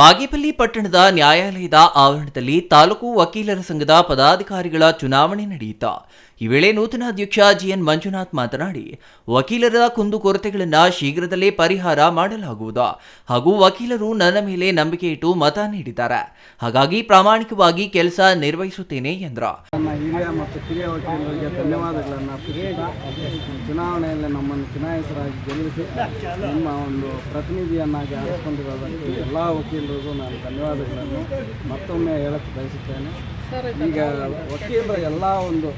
ಬಾಗೇಪಲ್ಲಿ ಪಟ್ಟಣದ ನ್ಯಾಯಾಲಯದ ಆವರಣದಲ್ಲಿ ತಾಲೂಕು ವಕೀಲರ ಸಂಘದ ಪದಾಧಿಕಾರಿಗಳ ಚುನಾವಣೆ ನಡೆಯಿತು. ಈ ವೇಳೆ ನೂತನ ಅಧ್ಯಕ್ಷ ಜಿಎನ್ ಮಂಜುನಾಥ್ ಮಾತನಾಡಿ, ವಕೀಲರ ಕುಂದುಕೊರತೆಗಳನ್ನು ಶೀಘ್ರದಲ್ಲೇ ಪರಿಹಾರ ಮಾಡಲಾಗುವುದು ಹಾಗೂ ವಕೀಲರು ನನ್ನ ಮೇಲೆ ನಂಬಿಕೆ ಇಟ್ಟು ಮತ ನೀಡಿದ್ದಾರೆ. ಹಾಗಾಗಿ ಪ್ರಾಮಾಣಿಕವಾಗಿ ಕೆಲಸ ನಿರ್ವಹಿಸುತ್ತೇನೆ ಎಂದರು. ಹಿರಿಯ ಮತ್ತು ಕಿರಿಯ ವಕೀಲರಿಗೆ ಧನ್ಯವಾದಗಳನ್ನು ಅರ್ಪಿಸುತ್ತಾ ಚುನಾವಣೆಯಲ್ಲಿ ನಮ್ಮನ್ನು ಚುನಾಯಿತರಾಗಿ ಗೆಲ್ಲಿಸಿ, ನಿಮ್ಮ ಒಂದು ಪ್ರತಿನಿಧಿಯನ್ನಾಗಿ ಆರಿಸಿಕೊಂಡಿರೋದಕ್ಕೆ ಎಲ್ಲ ವಕೀಲರಿಗೂ ನಾನು ಧನ್ಯವಾದಗಳನ್ನು ಮತ್ತೊಮ್ಮೆ ಹೇಳಕ್ಕೆ ಬಯಸುತ್ತೇನೆ. ಈಗ ವಕೀಲರ ಎಲ್ಲ ಒಂದು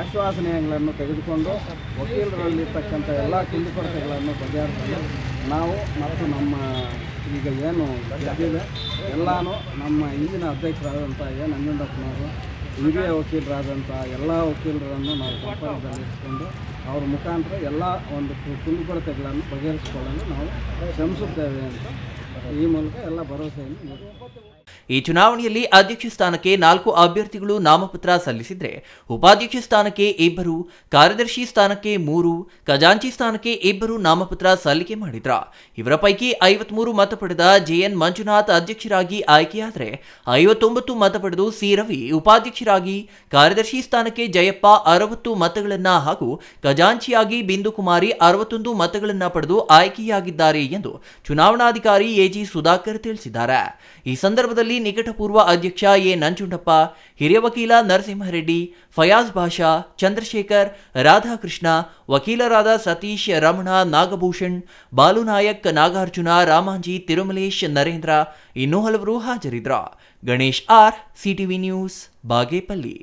ಆಶ್ವಾಸನೆಗಳನ್ನು ತೆಗೆದುಕೊಂಡು ವಕೀಲರಲ್ಲಿರ್ತಕ್ಕಂಥ ಎಲ್ಲ ಕುಂದುಕೊರತೆಗಳನ್ನು ಬಗೆಹರಿಸಲು ನಾವು ಮತ್ತು ನಮ್ಮ ಈಗ ಏನು ಗೆದ್ದಿದೆ, ಎಲ್ಲನೂ ನಮ್ಮ ಹಿಂದಿನ ಅಧ್ಯಕ್ಷರಾದಂಥ ಏನು ನಂಜುಂಡಪ್ಪನವರು ಹಿರಿಯ ವಕೀಲರಾದಂಥ ಎಲ್ಲ ವಕೀಲರನ್ನು ನಾವು ಸಂಪರ್ಕದಲ್ಲಿರಿಸಿಕೊಂಡು ಅವ್ರ ಮುಖಾಂತರ ಎಲ್ಲ ಒಂದು ಕುಂದುಕೊರತೆಗಳನ್ನು ಬಗೆಹರಿಸಿಕೊಳ್ಳಲು ನಾವು ಶ್ರಮಿಸುತ್ತೇವೆ ಅಂತ ಈ ಮೂಲಕ ಎಲ್ಲ ಭರವಸೆಯನ್ನು ಈ ಚುನಾವಣೆಯಲ್ಲಿ ಅಧ್ಯಕ್ಷ ಸ್ಥಾನಕ್ಕೆ ನಾಲ್ಕು ಅಭ್ಯರ್ಥಿಗಳು ನಾಮಪತ್ರ ಸಲ್ಲಿಸಿದ್ರೆ ಉಪಾಧ್ಯಕ್ಷ ಸ್ಥಾನಕ್ಕೆ ಇಬ್ಬರು, ಕಾರ್ಯದರ್ಶಿ ಸ್ಥಾನಕ್ಕೆ ಮೂರು, ಖಜಾಂಚಿ ಸ್ಥಾನಕ್ಕೆ ಇಬ್ಬರು ನಾಮಪತ್ರ ಸಲ್ಲಿಕೆ ಮಾಡಿದ್ರ. ಇವರ ಪೈಕಿ ಐವತ್ಮೂರು ಮತ ಪಡೆದ ಜೆಎನ್ ಮಂಜುನಾಥ್ ಅಧ್ಯಕ್ಷರಾಗಿ ಆಯ್ಕೆಯಾದರೆ ಐವತ್ತೊಂಬತ್ತು ಮತ ಪಡೆದು ಸಿ ರವಿ ಉಪಾಧ್ಯಕ್ಷರಾಗಿ, ಕಾರ್ಯದರ್ಶಿ ಸ್ಥಾನಕ್ಕೆ ಜಯಪ್ಪ ಅರವತ್ತು ಮತಗಳನ್ನ ಹಾಗೂ ಖಜಾಂಚಿಯಾಗಿ ಬಿಂದು ಕುಮಾರಿ ಅರವತ್ತೊಂದು ಮತಗಳನ್ನ ಪಡೆದು ಆಯ್ಕೆಯಾಗಿದ್ದಾರೆ ಎಂದು ಚುನಾವಣಾಧಿಕಾರಿ ಎಜಿ ಸುಧಾಕರ್ ತಿಳಿಸಿದ್ದಾರೆ. ಈ ಸಂದರ್ಭದಲ್ಲಿ ನಿಕಟಪೂರ್ವ ಅಧ್ಯಕ್ಷ ಎ ನಂಜುಂಡಪ್ಪ, ಹಿರಿಯ ವಕೀಲ ನರಸಿಂಹರೆಡ್ಡಿ, ಫಯಾಜ್ ಭಾಷಾ, ಚಂದ್ರಶೇಖರ್, ರಾಧಾಕೃಷ್ಣ, ವಕೀಲರಾದ ಸತೀಶ್ ರಮಣ, ನಾಗಭೂಷಣ್ ಬಾಲುನಾಯಕ್ ನಾಗಾರ್ಜುನ, ರಾಮಾಂಜಿ, ತಿರುಮಲೇಶ್, ನರೇಂದ್ರ ಇನ್ನೂ ಹಲವರು ಹಾಜರಿದ್ರ. Ganesh R, CTV news, Bagepalli.